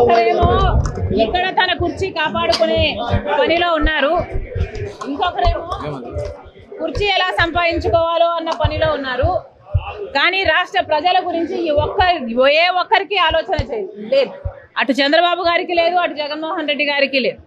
ఒకరేమో ఇక్కడ తన కుర్చీ కాపాడుకునే పనిలో ఉన్నారు. ఇంకొకరేమో కుర్చీ ఎలా సంపాదించుకోవాలో అన్న పనిలో ఉన్నారు. కానీ రాష్ట్ర ప్రజల గురించి ఈ ఒక్క ఏ ఒక్కరికి ఆలోచన చేయ లేదు. అటు చంద్రబాబు గారికి లేదు అటు జగన్మోహన్ రెడ్డి గారికి లేదు.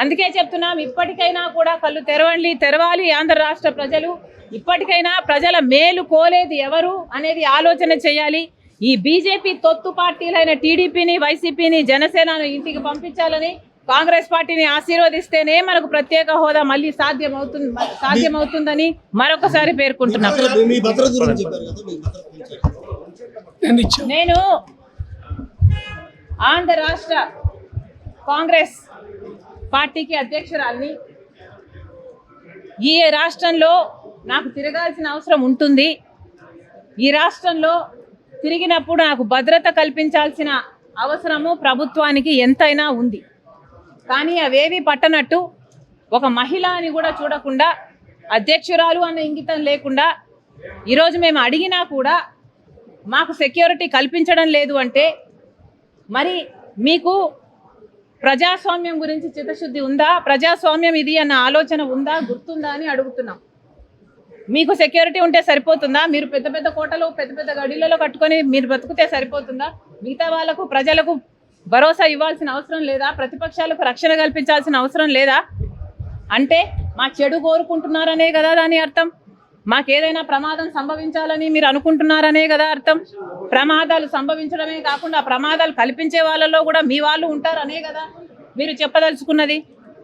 అందుకే చెప్తున్నాం ఇప్పటికైనా కూడా కళ్ళు తెరవండి తెరవాలి ఆంధ్ర రాష్ట్ర ప్రజలు. ఇప్పటికైనా ప్రజల మేలు కోలేది ఎవరు అనేది ఆలోచన చేయాలి. ఈ బీజేపీ తొత్తు పార్టీలైన టీడీపీని వైసీపీని జనసేనను ఇంటికి పంపించాలని కాంగ్రెస్ పార్టీని ఆశీర్వదిస్తేనే మనకు ప్రత్యేక హోదా మళ్ళీ సాధ్యమవుతుంది సాధ్యమవుతుందని మరొకసారి పేర్కొంటున్నాం. భద్రత- మీ భద్రత గురించి చెప్పారు కదా మీ భద్రత గురించి నేను ఇచ్చా. నేను ఆంధ్ర రాష్ట్ర కాంగ్రెస్ పార్టీకి అధ్యక్షురాల్ని. ఈ రాష్ట్రంలో నాకు తిరగాల్సిన అవసరం ఉంటుంది. ఈ రాష్ట్రంలో తిరిగినప్పుడు నాకు భద్రత కల్పించాల్సిన అవసరము ప్రభుత్వానికి ఎంతైనా ఉంది. కానీ అవేవి పట్టనట్టు ఒక మహిళ అని కూడా చూడకుండా అధ్యక్షురాలు అన్న ఇంగితం లేకుండా ఈరోజు మేము అడిగినా కూడా మాకు సెక్యూరిటీ కల్పించడం లేదు అంటే మరి మీకు ప్రజాస్వామ్యం గురించి చిత్తశుద్ధి ఉందా? ప్రజాస్వామ్యం ఇది అన్న ఆలోచన ఉందా? గుర్తుందా అని అడుగుతున్నాం. మీకు సెక్యూరిటీ ఉంటే సరిపోతుందా? మీరు పెద్ద పెద్ద కోటలు పెద్ద పెద్ద గడిలలో కట్టుకొని మీరు బ్రతుకుతే సరిపోతుందా? మిగతా వాళ్ళకు ప్రజలకు భరోసా ఇవ్వాల్సిన అవసరం లేదా? ప్రతిపక్షాలకు రక్షణ కల్పించాల్సిన అవసరం లేదా? అంటే మా చెడు కోరుకుంటున్నారనే కదా దాని అర్థం. మాకేదైనా ప్రమాదం సంభవించాలని మీరు అనుకుంటున్నారనే కదా అర్థం. ప్రమాదాలు సంభవించడమే కాకుండా ప్రమాదాలు కల్పించే వాళ్ళలో కూడా మీ వాళ్ళు ఉంటారనే కదా మీరు చెప్పదలుచుకున్నది.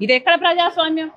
ఇది ఎక్కడ ప్రజాస్వామ్యం?